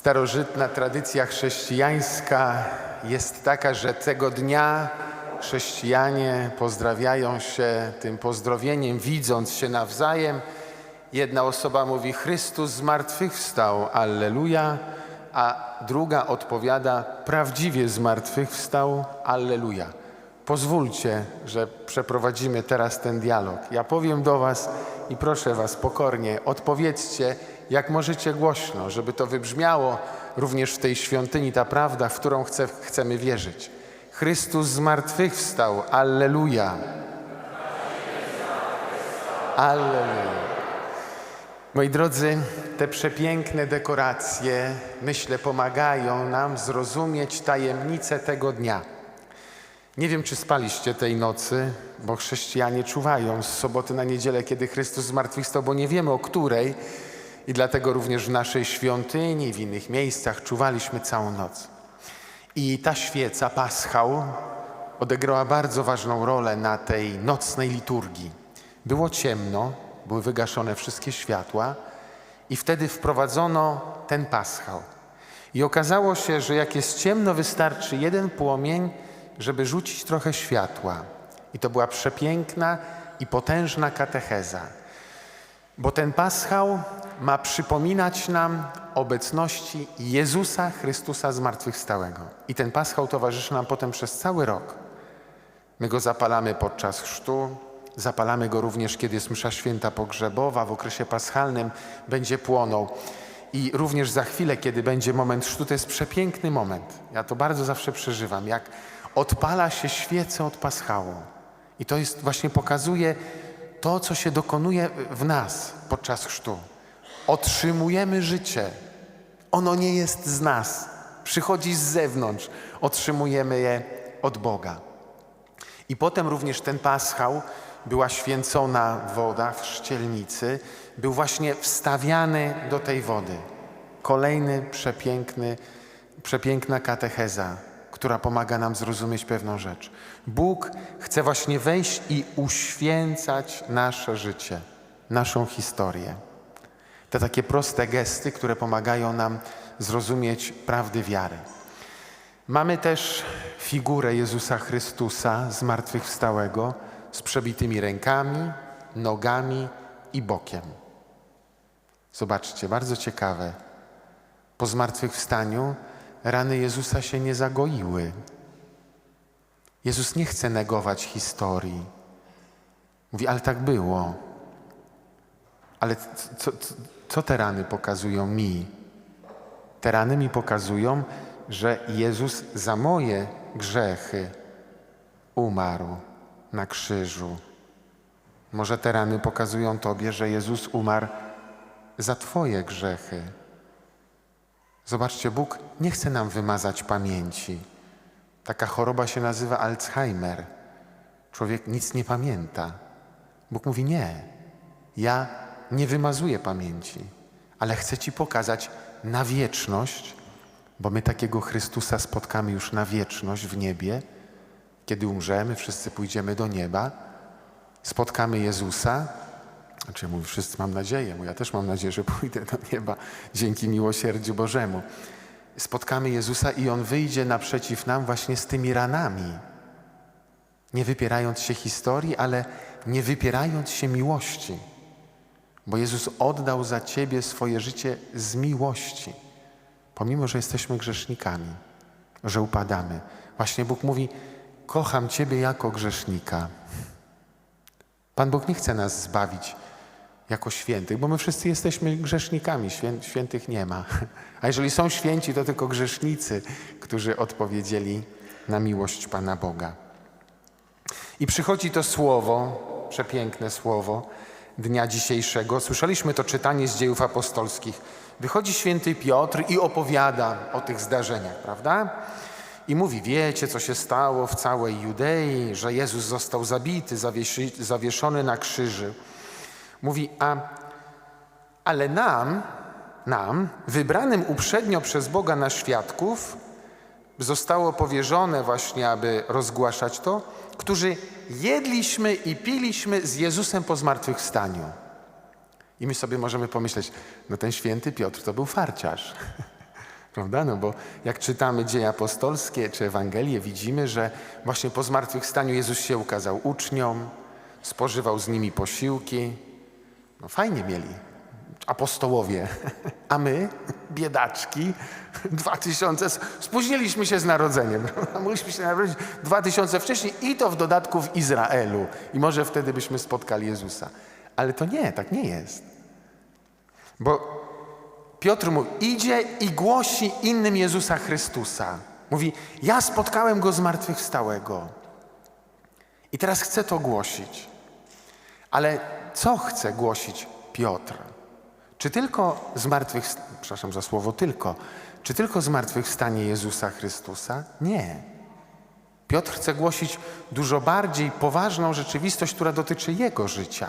Starożytna tradycja chrześcijańska jest taka, że tego dnia chrześcijanie pozdrawiają się tym pozdrowieniem, widząc się nawzajem. Jedna osoba mówi Chrystus zmartwychwstał, Alleluja, a druga odpowiada prawdziwie zmartwychwstał, Alleluja. Pozwólcie, że przeprowadzimy teraz ten dialog. Ja powiem do Was i proszę Was pokornie, odpowiedzcie, jak możecie głośno, żeby to wybrzmiało również w tej świątyni, ta prawda, w którą chce, chcemy wierzyć. Chrystus zmartwychwstał, Alleluja. Alleluja. Moi drodzy, te przepiękne dekoracje, myślę, pomagają nam zrozumieć tajemnicę tego dnia. Nie wiem, czy spaliście tej nocy, bo chrześcijanie czuwają z soboty na niedzielę, kiedy Chrystus zmartwychwstał, bo nie wiemy o której i dlatego również w naszej świątyni w innych miejscach czuwaliśmy całą noc. I ta świeca, paschał, odegrała bardzo ważną rolę na tej nocnej liturgii. Było ciemno, były wygaszone wszystkie światła i wtedy wprowadzono ten paschał. I okazało się, że jak jest ciemno, wystarczy jeden płomień, żeby rzucić trochę światła. I to była przepiękna i potężna katecheza. Bo ten paschał ma przypominać nam obecności Jezusa Chrystusa zmartwychwstałego. I ten paschał towarzyszy nam potem przez cały rok. My go zapalamy podczas chrztu, zapalamy go również, kiedy jest msza święta pogrzebowa, w okresie paschalnym będzie płonął. I również za chwilę, kiedy będzie moment chrztu, to jest przepiękny moment. Ja to bardzo zawsze przeżywam, jak odpala się świecę od paschału. I to jest właśnie pokazuje to, co się dokonuje w nas podczas chrztu. Otrzymujemy życie. Ono nie jest z nas. Przychodzi z zewnątrz. Otrzymujemy je od Boga. I potem również ten paschał, była święcona woda w szczelnicy, był właśnie wstawiany do tej wody. Kolejny przepiękny, przepiękna katecheza, która pomaga nam zrozumieć pewną rzecz. Bóg chce właśnie wejść i uświęcać nasze życie, naszą historię. Te takie proste gesty, które pomagają nam zrozumieć prawdy wiary. Mamy też figurę Jezusa Chrystusa zmartwychwstałego z przebitymi rękami, nogami i bokiem. Zobaczcie, bardzo ciekawe. Po zmartwychwstaniu rany Jezusa się nie zagoiły. Jezus nie chce negować historii. Mówi, ale tak było. Ale co, co, co te rany pokazują mi? Te rany mi pokazują, że Jezus za moje grzechy umarł na krzyżu. Może te rany pokazują Tobie, że Jezus umarł za Twoje grzechy. Zobaczcie, Bóg nie chce nam wymazać pamięci. Taka choroba się nazywa Alzheimer. Człowiek nic nie pamięta. Bóg mówi: Nie, ja nie wymazuję pamięci, ale chcę Ci pokazać na wieczność, bo my takiego Chrystusa spotkamy już na wieczność w niebie. Kiedy umrzemy, wszyscy pójdziemy do nieba, spotkamy Jezusa. Znaczy, ja mówię, wszyscy mam nadzieję, bo ja też mam nadzieję, że pójdę do nieba dzięki miłosierdziu Bożemu. Spotkamy Jezusa i On wyjdzie naprzeciw nam właśnie z tymi ranami. Nie wypierając się historii, ale nie wypierając się miłości. Bo Jezus oddał za Ciebie swoje życie z miłości. Pomimo, że jesteśmy grzesznikami, że upadamy. Właśnie Bóg mówi, kocham Ciebie jako grzesznika. Pan Bóg nie chce nas zbawić jako świętych, bo my wszyscy jesteśmy grzesznikami, Świę, świętych nie ma. A jeżeli są święci, to tylko grzesznicy, którzy odpowiedzieli na miłość Pana Boga. I przychodzi to słowo, przepiękne słowo dnia dzisiejszego. Słyszeliśmy to czytanie z dziejów apostolskich. Wychodzi święty Piotr i opowiada o tych zdarzeniach, prawda? I mówi, wiecie, co się stało w całej Judei, że Jezus został zabity, zawieszony na krzyży. Mówi, a, ale nam, nam, wybranym uprzednio przez Boga na świadków, zostało powierzone właśnie, aby rozgłaszać to, którzy jedliśmy i piliśmy z Jezusem po zmartwychwstaniu. I my sobie możemy pomyśleć, no ten święty Piotr to był farciarz. Prawda? No bo jak czytamy dzieje apostolskie czy Ewangelię, widzimy, że właśnie po zmartwychwstaniu Jezus się ukazał uczniom, spożywał z nimi posiłki. No fajnie mieli apostołowie, a my, biedaczki, dwa tysiące, spóźniliśmy się z narodzeniem. Mogliśmy się narodzić dwa tysiące wcześniej i to w dodatku w Izraelu. I może wtedy byśmy spotkali Jezusa. Ale to nie, tak nie jest. Bo Piotr mu idzie i głosi innym Jezusa Chrystusa. Mówi, ja spotkałem Go zmartwychwstałego. I teraz chcę to głosić. Ale co chce głosić Piotr? Czy tylko zmartwychwstanie, przepraszam za słowo tylko, czy tylko zmartwychwstanie Jezusa Chrystusa? Nie. Piotr chce głosić dużo bardziej poważną rzeczywistość, która dotyczy jego życia.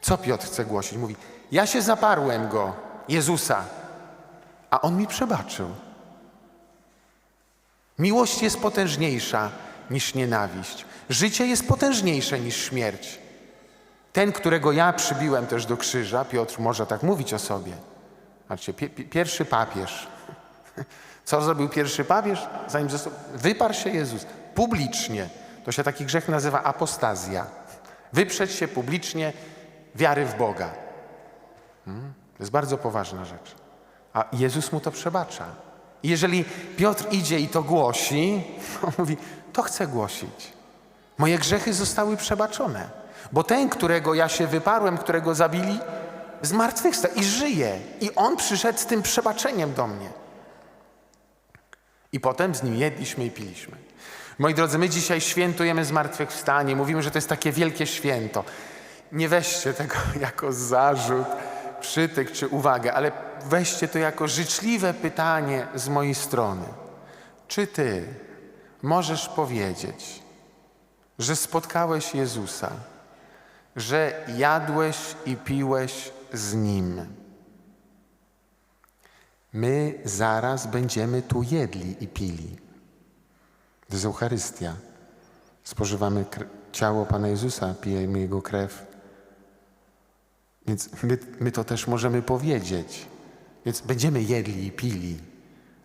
Co Piotr chce głosić? Mówi, ja się zaparłem Go, Jezusa, a On mi przebaczył. Miłość jest potężniejsza niż nienawiść. Życie jest potężniejsze niż śmierć. Ten, którego ja przybiłem też do krzyża, Piotr może tak mówić o sobie. Pi- pierwszy papież. Co zrobił pierwszy papież? Zanim został, wyparł się Jezus publicznie. To się taki grzech nazywa apostazja. Wyprzeć się publicznie wiary w Boga. Hmm? To jest bardzo poważna rzecz. A Jezus mu to przebacza. I jeżeli Piotr idzie i to głosi, on mówi, to chcę głosić. Moje grzechy zostały przebaczone. Bo ten, którego ja się wyparłem, którego zabili, zmartwychwstał i żyje. I on przyszedł z tym przebaczeniem do mnie. I potem z nim jedliśmy i piliśmy. Moi drodzy, my dzisiaj świętujemy zmartwychwstanie. Mówimy, że to jest takie wielkie święto. Nie weźcie tego jako zarzut, przytyk czy uwagę, ale weźcie to jako życzliwe pytanie z mojej strony. Czy ty możesz powiedzieć, że spotkałeś Jezusa, że jadłeś i piłeś z Nim? My zaraz będziemy tu jedli i pili. To jest Eucharystia. Spożywamy ciało Pana Jezusa, pijemy Jego krew. Więc my, my to też możemy powiedzieć. Więc będziemy jedli i pili.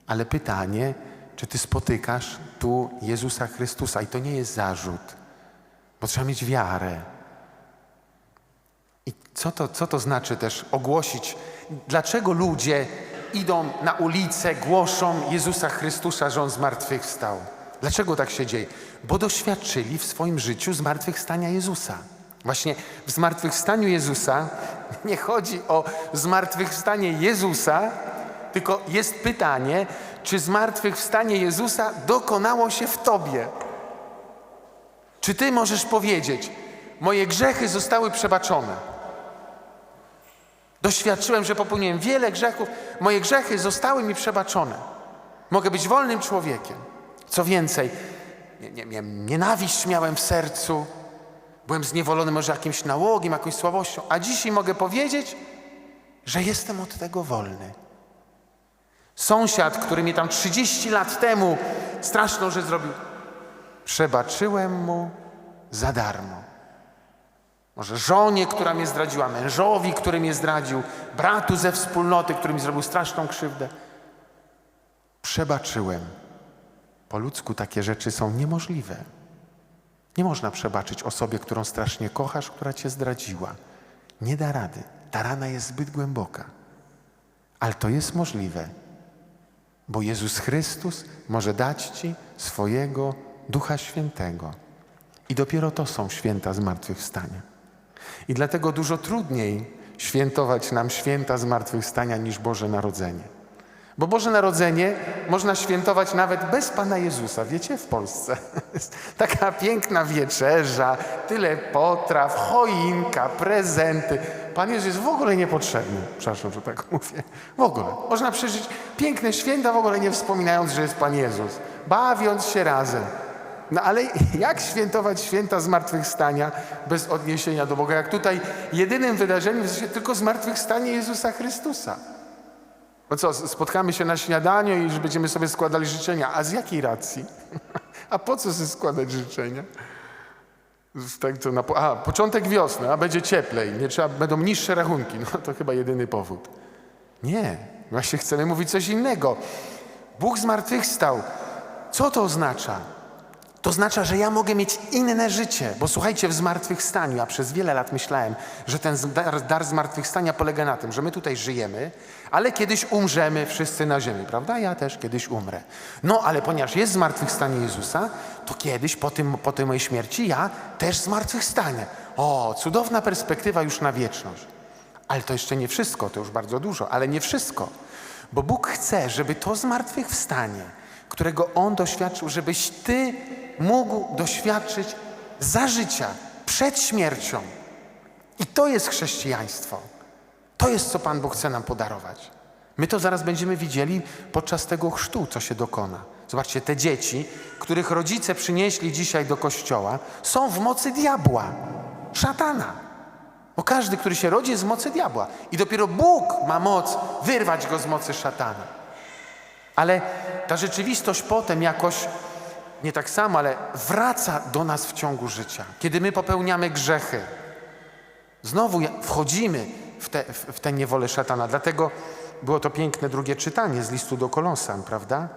Ale pytanie, czy Ty spotykasz tu Jezusa Chrystusa? I to nie jest zarzut, bo trzeba mieć wiarę. I co to, co to znaczy też ogłosić? Dlaczego ludzie idą na ulicę, głoszą Jezusa Chrystusa, że On zmartwychwstał? Dlaczego tak się dzieje? Bo doświadczyli w swoim życiu zmartwychwstania Jezusa. Właśnie w zmartwychwstaniu Jezusa nie chodzi o zmartwychwstanie Jezusa, tylko jest pytanie, czy zmartwychwstanie Jezusa dokonało się w Tobie? Czy Ty możesz powiedzieć, moje grzechy zostały przebaczone? Doświadczyłem, że popełniłem wiele grzechów, moje grzechy zostały mi przebaczone. Mogę być wolnym człowiekiem. Co więcej, nie, nie, nienawiść miałem w sercu, byłem zniewolony może jakimś nałogiem, jakąś słabością, a dzisiaj mogę powiedzieć, że jestem od tego wolny. Sąsiad, który mnie tam 30 lat temu straszną rzecz zrobił, przebaczyłem mu za darmo. Może żonie, która mnie zdradziła, mężowi, który mnie zdradził, bratu ze wspólnoty, który mi zrobił straszną krzywdę. Przebaczyłem. Po ludzku takie rzeczy są niemożliwe. Nie można przebaczyć osobie, którą strasznie kochasz, która cię zdradziła. Nie da rady. Ta rana jest zbyt głęboka. Ale to jest możliwe, bo Jezus Chrystus może dać ci swojego Ducha Świętego. I dopiero to są święta zmartwychwstania. I dlatego dużo trudniej świętować nam święta zmartwychwstania niż Boże Narodzenie. Bo Boże Narodzenie można świętować nawet bez Pana Jezusa, wiecie, w Polsce. Jest taka piękna wieczerza, tyle potraw, choinka, prezenty. Pan Jezus jest w ogóle niepotrzebny, przepraszam, że tak mówię. W ogóle. Można przeżyć piękne święta, w ogóle nie wspominając, że jest Pan Jezus. Bawiąc się razem. No ale jak świętować święta zmartwychwstania bez odniesienia do Boga? Jak tutaj jedynym wydarzeniem jest tylko zmartwychwstanie Jezusa Chrystusa. No co, spotkamy się na śniadaniu i że będziemy sobie składali życzenia. A z jakiej racji? A po co sobie składać życzenia? Tak, to na, a, początek wiosny, a będzie cieplej, nie trzeba, będą niższe rachunki. No to chyba jedyny powód. Nie. Właśnie chcemy mówić coś innego. Bóg zmartwychwstał. Co to oznacza? To oznacza, że ja mogę mieć inne życie, bo słuchajcie, w zmartwychwstaniu, ja przez wiele lat myślałem, że ten dar, dar zmartwychwstania polega na tym, że my tutaj żyjemy, ale kiedyś umrzemy wszyscy na ziemi, prawda? Ja też kiedyś umrę. No, ale ponieważ jest zmartwychwstanie Jezusa, to kiedyś po, tym, po tej mojej śmierci ja też zmartwychwstanę. O, cudowna perspektywa już na wieczność. Ale to jeszcze nie wszystko, to już bardzo dużo, ale nie wszystko. Bo Bóg chce, żeby to zmartwychwstanie, którego On doświadczył, żebyś Ty mógł doświadczyć za życia, przed śmiercią. I to jest chrześcijaństwo. To jest, co Pan Bóg chce nam podarować. My to zaraz będziemy widzieli podczas tego chrztu, co się dokona. Zobaczcie, te dzieci, których rodzice przynieśli dzisiaj do kościoła, są w mocy diabła, szatana. Bo każdy, który się rodzi, jest w mocy diabła. I dopiero Bóg ma moc wyrwać go z mocy szatana. Ale ta rzeczywistość potem jakoś, nie tak samo, ale wraca do nas w ciągu życia. Kiedy my popełniamy grzechy, znowu wchodzimy w tę w, tę niewolę szatana. Dlatego było to piękne drugie czytanie z listu do Kolosan, prawda?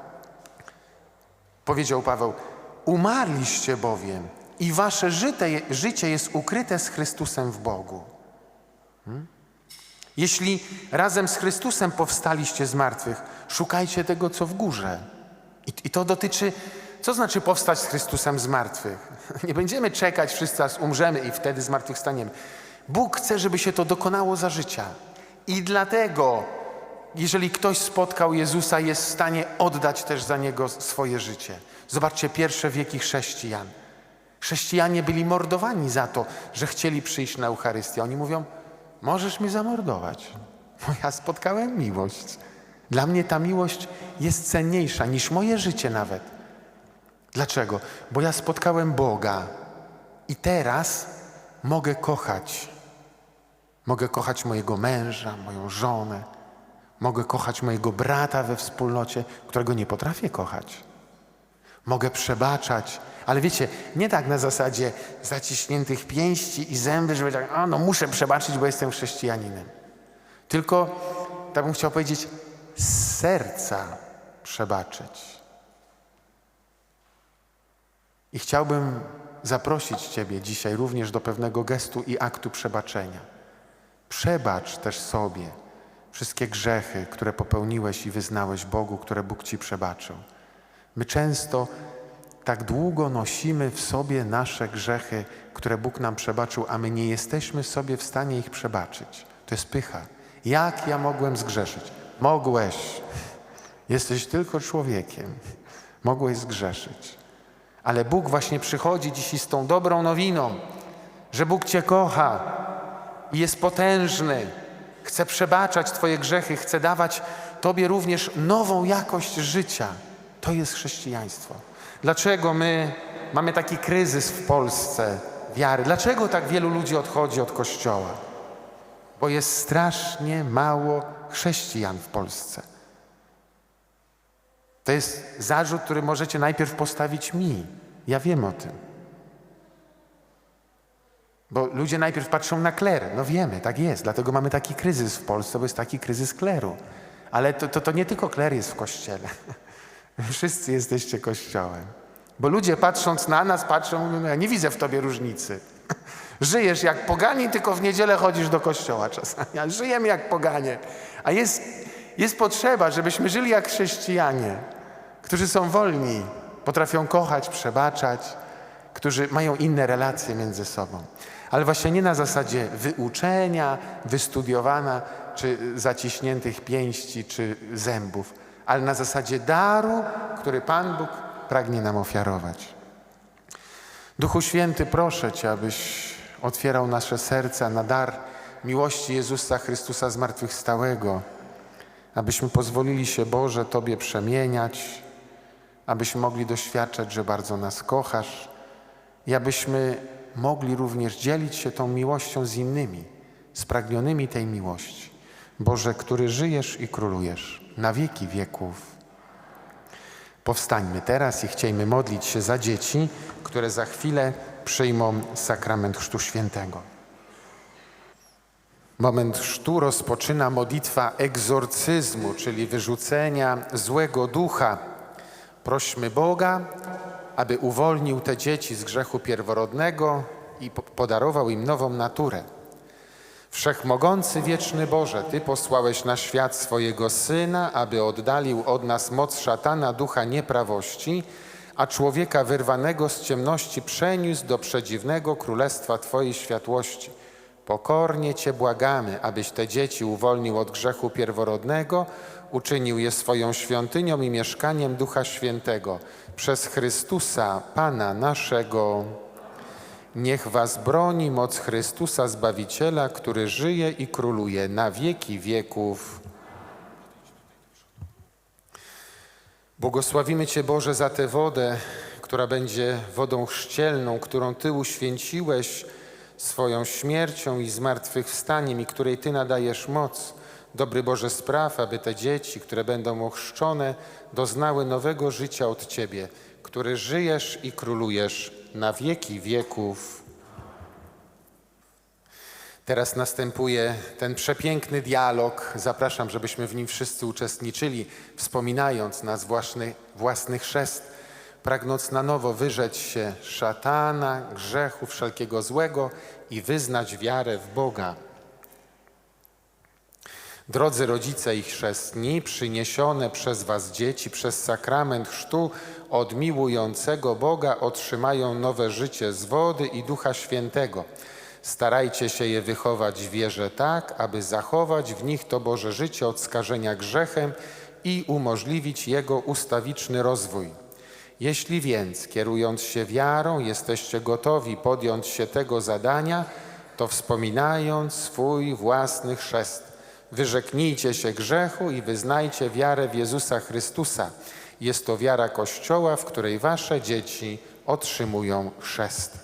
Powiedział Paweł, umarliście bowiem i wasze życie jest ukryte z Chrystusem w Bogu. Hmm? Jeśli razem z Chrystusem powstaliście z martwych, szukajcie tego, co w górze. I, I to dotyczy, co znaczy powstać z Chrystusem z martwych? Nie będziemy czekać wszyscy, aż umrzemy i wtedy z martwych staniemy. Bóg chce, żeby się to dokonało za życia. I dlatego, jeżeli ktoś spotkał Jezusa, jest w stanie oddać też za Niego swoje życie. Zobaczcie pierwsze wieki chrześcijan. Chrześcijanie byli mordowani za to, że chcieli przyjść na Eucharystię. Oni mówią, możesz mi zamordować, bo ja spotkałem miłość. Dla mnie ta miłość jest cenniejsza niż moje życie nawet. Dlaczego? Bo ja spotkałem Boga i teraz mogę kochać. Mogę kochać mojego męża, moją żonę. Mogę kochać mojego brata we wspólnocie, którego nie potrafię kochać. Mogę przebaczać, ale wiecie, nie tak na zasadzie zaciśniętych pięści i zęby, żeby tak, a no muszę przebaczyć, bo jestem chrześcijaninem. Tylko, tak bym chciał powiedzieć, z serca przebaczyć. I chciałbym zaprosić Ciebie dzisiaj również do pewnego gestu i aktu przebaczenia. Przebacz też sobie wszystkie grzechy, które popełniłeś i wyznałeś Bogu, które Bóg Ci przebaczył. My często tak długo nosimy w sobie nasze grzechy, które Bóg nam przebaczył, a my nie jesteśmy sobie w stanie ich przebaczyć. To jest pycha. Jak ja mogłem zgrzeszyć? Mogłeś. Jesteś tylko człowiekiem. Mogłeś zgrzeszyć. Ale Bóg właśnie przychodzi dzisiaj z tą dobrą nowiną, że Bóg Cię kocha i jest potężny. Chce przebaczać Twoje grzechy, chce dawać Tobie również nową jakość życia. To jest chrześcijaństwo. Dlaczego my mamy taki kryzys w Polsce wiary? Dlaczego tak wielu ludzi odchodzi od Kościoła? Bo jest strasznie mało chrześcijan w Polsce. To jest zarzut, który możecie najpierw postawić mi. Ja wiem o tym. Bo ludzie najpierw patrzą na kler. No wiemy, tak jest. Dlatego mamy taki kryzys w Polsce, bo jest taki kryzys kleru. Ale to, to, to nie tylko kler jest w kościele. Wszyscy jesteście kościołem. Bo ludzie patrząc na nas, patrzą, mówią, no ja nie widzę w tobie różnicy. Żyjesz jak poganie, tylko w niedzielę chodzisz do kościoła czasami. A żyjemy jak poganie. A jest, jest potrzeba, żebyśmy żyli jak chrześcijanie, którzy są wolni, potrafią kochać, przebaczać, którzy mają inne relacje między sobą. Ale właśnie nie na zasadzie wyuczenia, wystudiowana, czy zaciśniętych pięści, czy zębów, ale na zasadzie daru, który Pan Bóg pragnie nam ofiarować. Duchu Święty, proszę Cię, abyś otwierał nasze serca na dar miłości Jezusa Chrystusa zmartwychwstałego, abyśmy pozwolili się, Boże, Tobie przemieniać, abyśmy mogli doświadczać, że bardzo nas kochasz i abyśmy mogli również dzielić się tą miłością z innymi, spragnionymi tej miłości. Boże, który żyjesz i królujesz na wieki wieków. Powstańmy teraz i chciejmy modlić się za dzieci, które za chwilę przyjmą sakrament Chrztu Świętego. Moment chrztu rozpoczyna modlitwa egzorcyzmu, czyli wyrzucenia złego ducha. Prośmy Boga, aby uwolnił te dzieci z grzechu pierworodnego i po- podarował im nową naturę. Wszechmogący wieczny Boże, Ty posłałeś na świat swojego Syna, aby oddalił od nas moc szatana, ducha nieprawości, a człowieka wyrwanego z ciemności przeniósł do przedziwnego królestwa Twojej światłości. Pokornie Cię błagamy, abyś te dzieci uwolnił od grzechu pierworodnego, uczynił je swoją świątynią i mieszkaniem Ducha Świętego. Przez Chrystusa, Pana naszego. Niech was broni moc Chrystusa Zbawiciela, który żyje i króluje na wieki wieków. Błogosławimy Cię Boże za tę wodę, która będzie wodą chrzcielną, którą Ty uświęciłeś swoją śmiercią i zmartwychwstaniem i której Ty nadajesz moc. Dobry Boże spraw, aby te dzieci, które będą ochrzczone, doznały nowego życia od Ciebie, który żyjesz i królujesz na wieki wieków. Teraz następuje ten przepiękny dialog. Zapraszam, żebyśmy w nim wszyscy uczestniczyli, wspominając nas własny, własny chrzest, pragnąc na nowo wyrzec się szatana, grzechu, wszelkiego złego i wyznać wiarę w Boga. Drodzy rodzice i chrzestni, przyniesione przez Was dzieci przez sakrament chrztu od miłującego Boga otrzymają nowe życie z wody i Ducha Świętego. Starajcie się je wychować w wierze tak, aby zachować w nich to Boże życie od skażenia grzechem i umożliwić jego ustawiczny rozwój. Jeśli więc, kierując się wiarą, jesteście gotowi podjąć się tego zadania, to wspominając swój własny chrzest, wyrzeknijcie się grzechu i wyznajcie wiarę w Jezusa Chrystusa. Jest to wiara Kościoła, w której wasze dzieci otrzymują chrzest.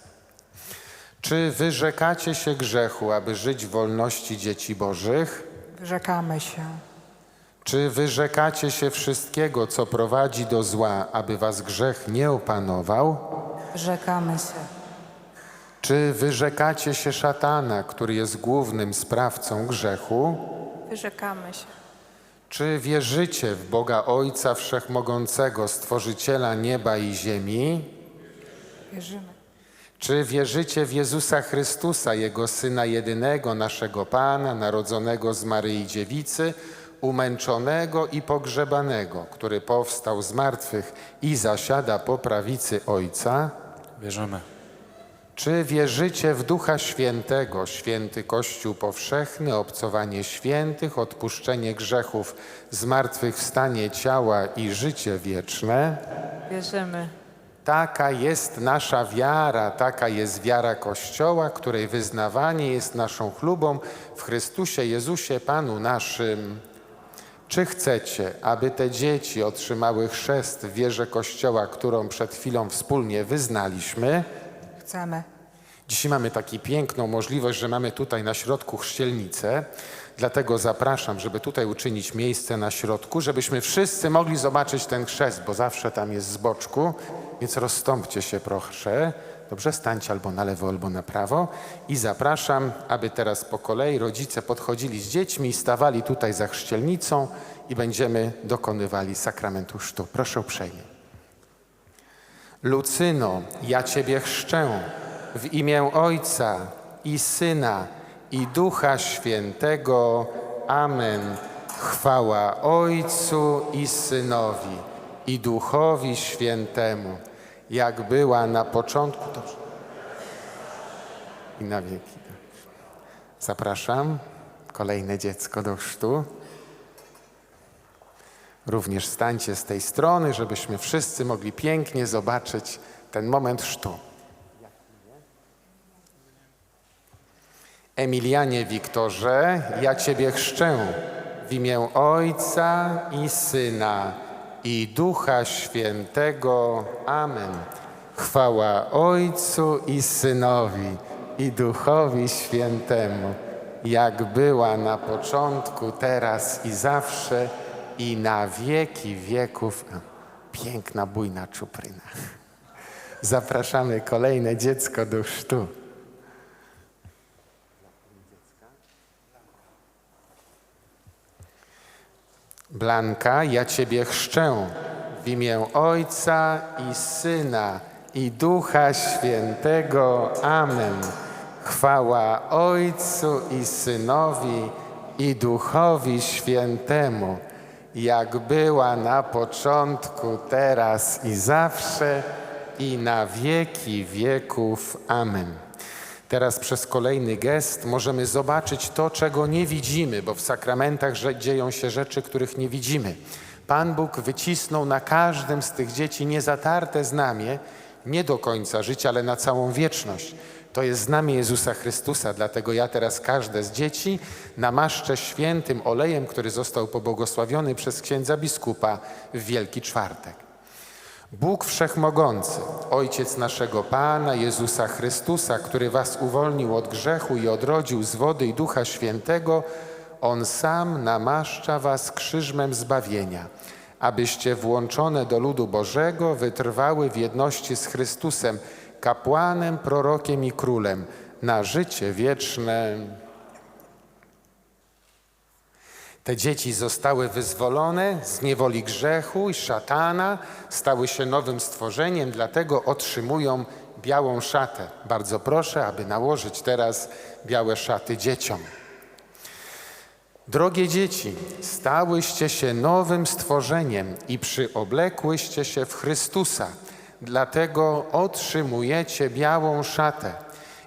Czy wyrzekacie się grzechu, aby żyć w wolności dzieci Bożych? Wyrzekamy się. Czy wyrzekacie się wszystkiego, co prowadzi do zła, aby was grzech nie opanował? Wyrzekamy się. Czy wyrzekacie się szatana, który jest głównym sprawcą grzechu? Wyrzekamy się. Czy wierzycie w Boga Ojca Wszechmogącego, Stworzyciela nieba i ziemi? Wierzymy. Czy wierzycie w Jezusa Chrystusa, Jego Syna jedynego, naszego Pana, narodzonego z Maryi Dziewicy, umęczonego i pogrzebanego, który powstał z martwych i zasiada po prawicy Ojca? Wierzymy. Czy wierzycie w Ducha Świętego, święty Kościół powszechny, obcowanie świętych, odpuszczenie grzechów, zmartwychwstanie ciała i życie wieczne? Wierzymy. Taka jest nasza wiara, taka jest wiara Kościoła, której wyznawanie jest naszą chlubą w Chrystusie Jezusie Panu naszym. Czy chcecie, aby te dzieci otrzymały chrzest w wierze Kościoła, którą przed chwilą wspólnie wyznaliśmy? Chcemy. Dzisiaj mamy taką piękną możliwość, że mamy tutaj na środku chrzcielnicę. Dlatego zapraszam, żeby tutaj uczynić miejsce na środku, żebyśmy wszyscy mogli zobaczyć ten chrzest, bo zawsze tam jest z boczku, więc rozstąpcie się proszę. Dobrze, stańcie albo na lewo, albo na prawo. I zapraszam, aby teraz po kolei rodzice podchodzili z dziećmi stawali tutaj za chrzcielnicą i będziemy dokonywali sakramentu chrztu. Proszę uprzejmie. Lucyno, ja Ciebie chrzczę w imię Ojca i Syna i Ducha Świętego. Amen. Chwała Ojcu i Synowi i Duchowi Świętemu, jak była na początku, dobrze. i na wieki. Zapraszam kolejne dziecko do chrztu. Również stańcie z tej strony, żebyśmy wszyscy mogli pięknie zobaczyć ten moment chrztu. Emilianie Wiktorze, ja Ciebie chrzczę w imię Ojca i Syna i Ducha Świętego. Amen. Chwała Ojcu i Synowi i Duchowi Świętemu, jak była na początku, teraz i zawsze i na wieki wieków. Piękna, bujna czupryna. Zapraszamy kolejne dziecko do sztu. Blanka, ja Ciebie chrzczę w imię Ojca i Syna i Ducha Świętego. Amen. Chwała Ojcu i Synowi i Duchowi Świętemu jak była na początku, teraz i zawsze, i na wieki wieków. Amen. Teraz przez kolejny gest możemy zobaczyć to, czego nie widzimy, bo w sakramentach dzieją się rzeczy, których nie widzimy. Pan Bóg wycisnął na każdym z tych dzieci niezatarte znamie, nie do końca życia, ale na całą wieczność. To jest znamie Jezusa Chrystusa, dlatego ja teraz każde z dzieci namaszczę świętym olejem, który został pobłogosławiony przez księdza biskupa w Wielki Czwartek. Bóg Wszechmogący, Ojciec naszego Pana Jezusa Chrystusa, który was uwolnił od grzechu i odrodził z wody i Ducha Świętego, On sam namaszcza was krzyżmem zbawienia, abyście włączone do ludu Bożego wytrwały w jedności z Chrystusem, kapłanem, prorokiem i królem, na życie wieczne. Te dzieci zostały wyzwolone z niewoli grzechu i szatana, stały się nowym stworzeniem, dlatego otrzymują białą szatę. Bardzo proszę, aby nałożyć teraz białe szaty dzieciom. Drogie dzieci, stałyście się nowym stworzeniem i przyoblekłyście się w Chrystusa, dlatego otrzymujecie białą szatę.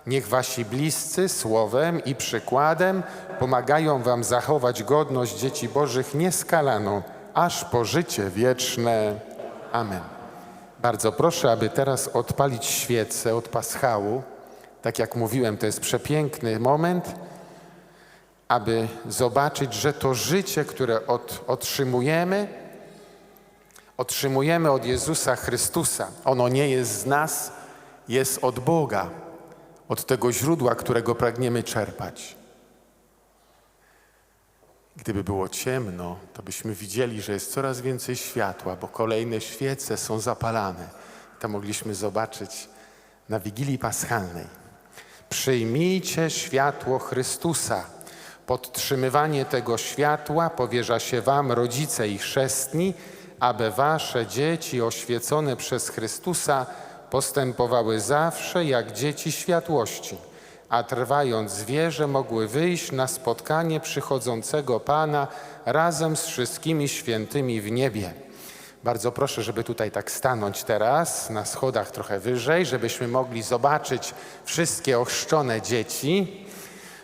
Niech wasi bliscy słowem i przykładem pomagają wam zachować godność dzieci Bożych nieskalaną, aż po życie wieczne. Amen. Bardzo proszę, aby teraz odpalić świecę od paschału. Tak jak mówiłem, to jest przepiękny moment, aby zobaczyć, że to życie, które otrzymujemy, otrzymujemy od Jezusa Chrystusa. Ono nie jest z nas, jest od Boga, od tego źródła, którego pragniemy czerpać. Gdyby było ciemno, to byśmy widzieli, że jest coraz więcej światła, bo kolejne świece są zapalane. To mogliśmy zobaczyć na Wigilii Paschalnej. Przyjmijcie światło Chrystusa. Podtrzymywanie tego światła powierza się Wam, rodzice i chrzestni, aby Wasze dzieci oświecone przez Chrystusa postępowały zawsze jak dzieci światłości, a trwając wierze mogły wyjść na spotkanie przychodzącego Pana razem z wszystkimi świętymi w niebie. Bardzo proszę, żeby tutaj tak stanąć teraz, na schodach trochę wyżej, żebyśmy mogli zobaczyć wszystkie ochrzczone dzieci.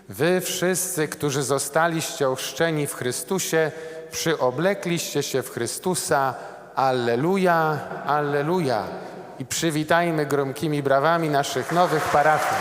Wy wszyscy, którzy zostaliście ochrzczeni w Chrystusie, przyoblekliście się w Chrystusa. Alleluja, alleluja. I przywitajmy gromkimi brawami naszych nowych parafian.